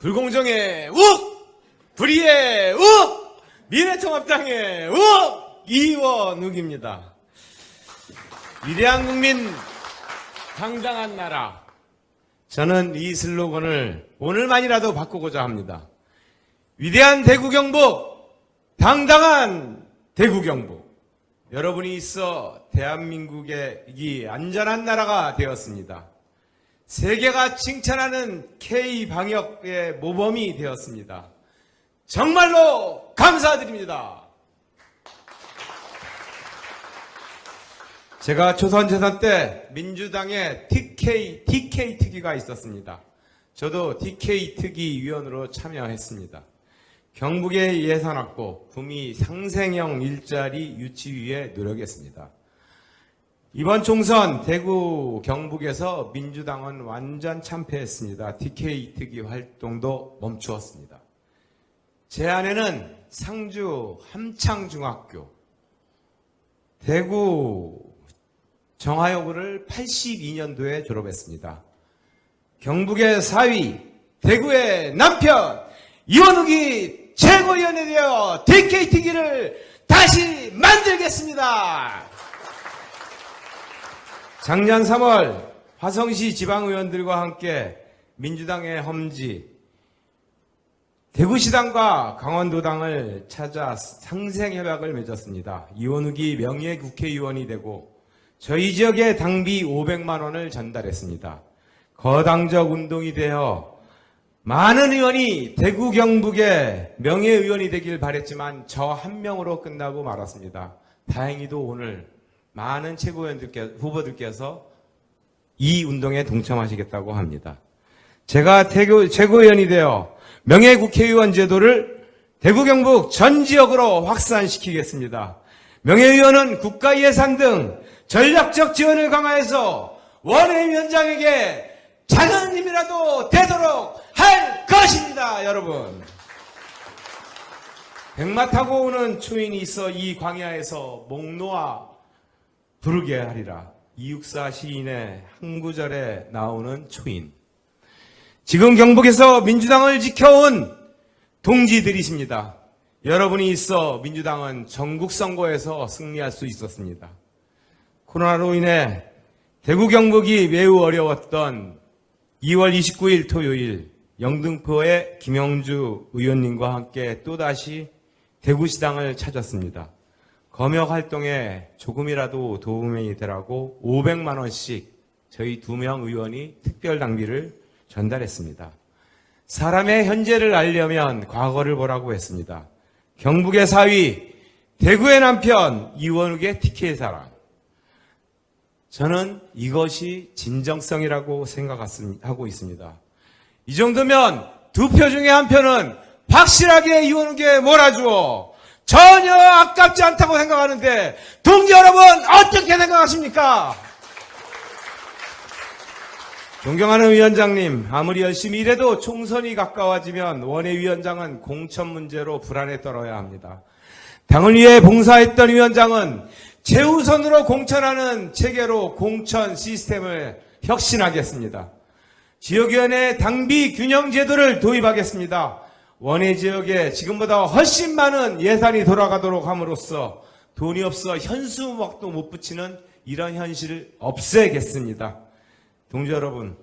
불공정의 욱! 불의의 욱! 미래통합당의 욱! 이원욱입니다. 위대한 국민, 당당한 나라. 저는 이 슬로건을 오늘만이라도 바꾸고자 합니다. 위대한 대구 경북, 당당한 대구 경북. 여러분이 있어 대한민국의 이 안전한 나라가 되었습니다. 세계가 칭찬하는 K 방역의 모범이 되었습니다. 정말로 감사드립니다. 제가 조선 재선 때 민주당의 TK, TK 특위가 있었습니다. 저도 TK 특위 위원으로 참여했습니다. 경북의 예산 확보, 구미 상생형 일자리 유치 위해 노력했습니다. 이번 총선 대구 경북에서 민주당은 완전 참패했습니다. TK 특위 활동도 멈추었습니다. 제 아내는 상주 함창중학교, 대구 정하여고를 82년도에 졸업했습니다. 경북의 4위, 대구의 남편, 이원욱이 최고위원이 되어 DKT기를 다시 만들겠습니다. 작년 3월 화성시 지방의원들과 함께 민주당의 험지, 대구시당과 강원도당을 찾아 상생협약을 맺었습니다. 이원욱이 명예국회의원이 되고 저희 지역에 당비 500만 원을 전달했습니다. 거당적 운동이 되어 많은 의원이 대구 경북의 명예의원이 되길 바랬지만 저 한 명으로 끝나고 말았습니다. 다행히도 오늘 많은 최고위원들께 후보들께서 이 운동에 동참하시겠다고 합니다. 제가 대구, 최고위원이 되어 명예국회의원 제도를 대구 경북 전 지역으로 확산시키겠습니다. 명예의원은 국가 예산 등 전략적 지원을 강화해서 원외위원장에게 작은 힘이라도 되도록 할 것입니다, 여러분. 백마 타고 오는 초인이 있어 이 광야에서 목 놓아 부르게 하리라. 이육사 시인의 한 구절에 나오는 초인. 지금 경북에서 민주당을 지켜온 동지들이십니다. 여러분이 있어 민주당은 전국 선거에서 승리할 수 있었습니다. 코로나로 인해 대구 경북이 매우 어려웠던 2월 29일 토요일 영등포의 김영주 의원님과 함께 또다시 대구시당을 찾았습니다. 검역 활동에 조금이라도 도움이 되라고 500만 원씩 저희 두 명 의원이 특별 당비를 전달했습니다. 사람의 현재를 알려면 과거를 보라고 했습니다. 경북의 사위, 대구의 남편, 이원욱의 TK 사랑. 저는 이것이 진정성이라고 생각하고 있습니다. 이 정도면 두 표 중에 한 표는 확실하게 이원욱에 몰아주어 전혀 아깝지 않다고 생각하는데 동지 여러분 어떻게 생각하십니까? 존경하는 위원장님, 아무리 열심히 일해도 총선이 가까워지면 원외위원장은 공천 문제로 불안에 떨어야 합니다. 당을 위해 봉사했던 위원장은 최우선으로 공천하는 체계로 공천 시스템을 혁신하겠습니다. 지역위원회 당비 균형 제도를 도입하겠습니다. 원외 지역에 지금보다 훨씬 많은 예산이 돌아가도록 함으로써 돈이 없어 현수막도 못 붙이는 이런 현실을 없애겠습니다. 동지 여러분,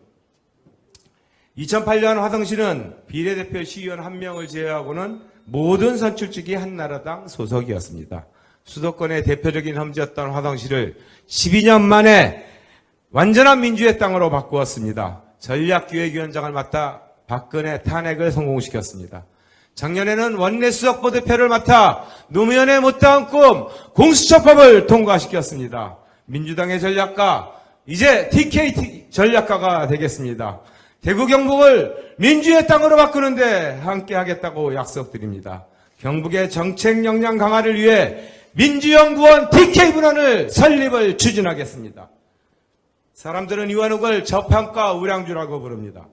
2008년 화성시는 비례대표 시의원 한 명을 제외하고는 모든 선출직이 한나라당 소속이었습니다. 수도권의 대표적인 험지였던 화성시를 12년 만에 완전한 민주의 땅으로 바꾸었습니다. 전략기획위원장을 맡아 박근혜 탄핵을 성공시켰습니다. 작년에는 원내 수석부 대표를 맡아 노무현의 못다한 꿈 공수처법을 통과시켰습니다. 민주당의 전략가 이제 TK 전략가가 되겠습니다. 대구 경북을 민주의 땅으로 바꾸는데 함께 하겠다고 약속드립니다. 경북의 정책 역량 강화를 위해 민주연구원 TK 분원을 설립을 추진하겠습니다. 사람들은 이완욱을 저평가 우량주라고 부릅니다.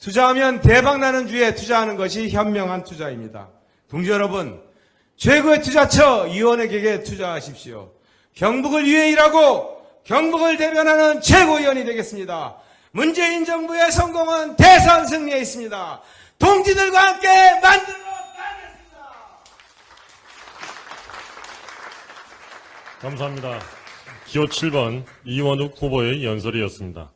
투자하면 대박나는 주에 투자하는 것이 현명한 투자입니다. 동지 여러분, 최고의 투자처 이원욱에게 투자하십시오. 경북을 위해 일하고 경북을 대변하는 최고위원이 되겠습니다. 문재인 정부의 성공은 대선 승리에 있습니다. 동지들과 함께 만들어 가겠습니다. 감사합니다. 기호 7번 이원욱 후보의 연설이었습니다.